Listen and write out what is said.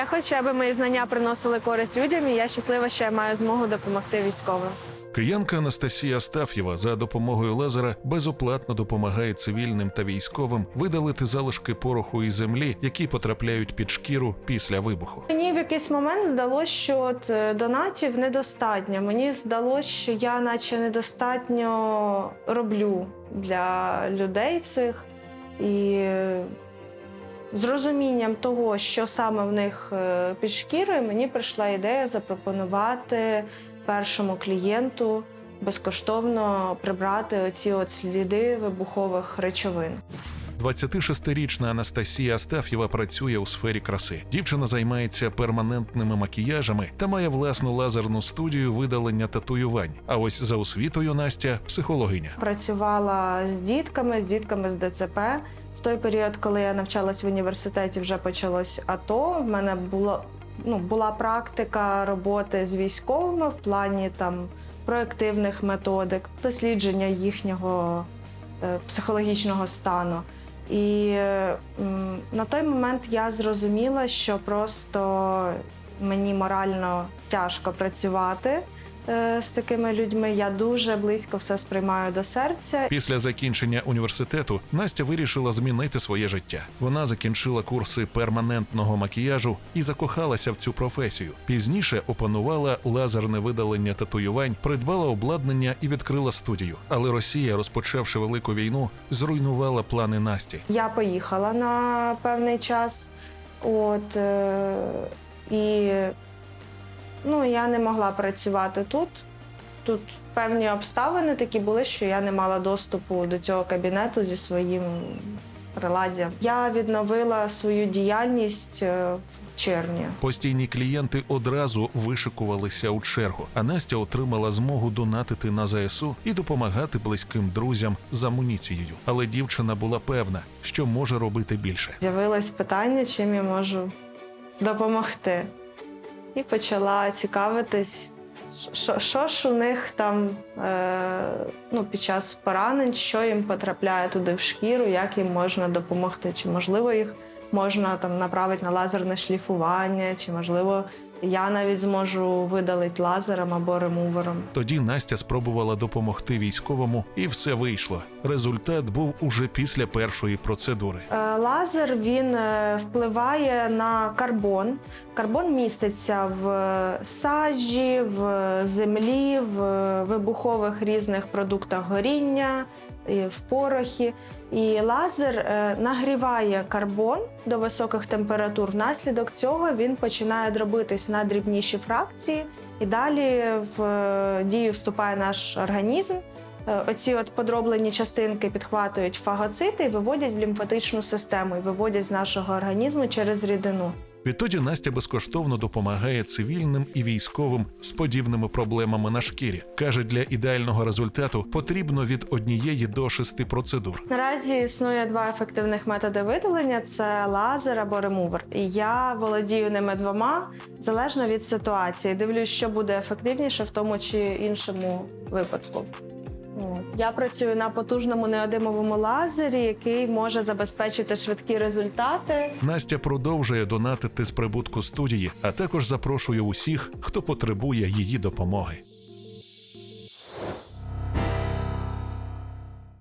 Я хочу, аби мої знання приносили користь людям, і я щаслива, що я маю змогу допомогти військовим. Киянка Анастасія Астаф'єва за допомогою лазера безоплатно допомагає цивільним та військовим видалити залишки пороху і землі, які потрапляють під шкіру після вибуху. Мені в якийсь момент здалося, що от е, донатів недостатньо. Мені здалося, що я наче недостатньо роблю для людей цих. І з розумінням того, що саме в них е, під шкірою, мені прийшла ідея запропонувати першому клієнту безкоштовно прибрати оці от сліди вибухових речовин. 26-річна Анастасія Астаф'єва працює у сфері краси. Дівчина займається перманентними макіяжами та має власну лазерну студію видалення татуювань. А ось за освітою Настя психологиня. Працювала з дітками, з дітками з ДЦП. В той період, коли я навчалась в університеті, вже почалось АТО. В мене було ну була практика роботи з військовими в плані там проективних методик, дослідження їхнього е, психологічного стану. І е, на той момент я зрозуміла, що просто мені морально тяжко працювати з такими людьми. Я дуже близько все сприймаю до серця. Після закінчення університету Настя вирішила змінити своє життя. Вона закінчила курси перманентного макіяжу і закохалася в цю професію. Пізніше опанувала лазерне видалення татуювань, придбала обладнання і відкрила студію. Але Росія, розпочавши велику війну, зруйнувала плани Насті. Я поїхала на певний час, от е, і ну, я не могла працювати тут. Тут певні обставини такі були, що я не мала доступу до цього кабінету зі своїм приладдям. Я відновила свою діяльність е, в червні. Постійні клієнти одразу вишикувалися у чергу, а Настя отримала змогу донатити на ЗСУ і допомагати близьким друзям з амуніцією. Але дівчина була певна, що може робити більше. З'явилось питання, чим я можу допомогти. І почала цікавитись, що, що ж у них там е, ну, під час поранень, що їм потрапляє туди в шкіру, як їм можна допомогти. Чи можливо їх можна там направити на лазерне шліфування, чи можливо я навіть зможу видалити лазером або ремувером. Тоді Настя спробувала допомогти військовому, і все вийшло. Результат був уже після першої процедури. Е, Лазер він е, впливає на карбон. Карбон міститься в саджі, в землі, в вибухових різних продуктах горіння, в порохі. І лазер е, нагріває карбон до високих температур. Внаслідок цього він починає дробитись на дрібніші фракції, і далі в е, дію вступає наш організм. Е, Оці от подроблені частинки підхватують фагоцити і виводять в лімфатичну систему і виводять з нашого організму через рідину. Відтоді Настя безкоштовно допомагає цивільним і військовим з подібними проблемами на шкірі. каже, для ідеального результату потрібно від однієї до шести процедур. Наразі існує два ефективних методи видалення: це лазер або ремувер. Я володію ними двома залежно від ситуації. Дивлюсь, що буде ефективніше в тому чи іншому випадку. Я працюю на потужному неодимовому лазері, який може забезпечити швидкі результати. Настя продовжує донатити з прибутку студії, а також запрошує усіх, хто потребує її допомоги.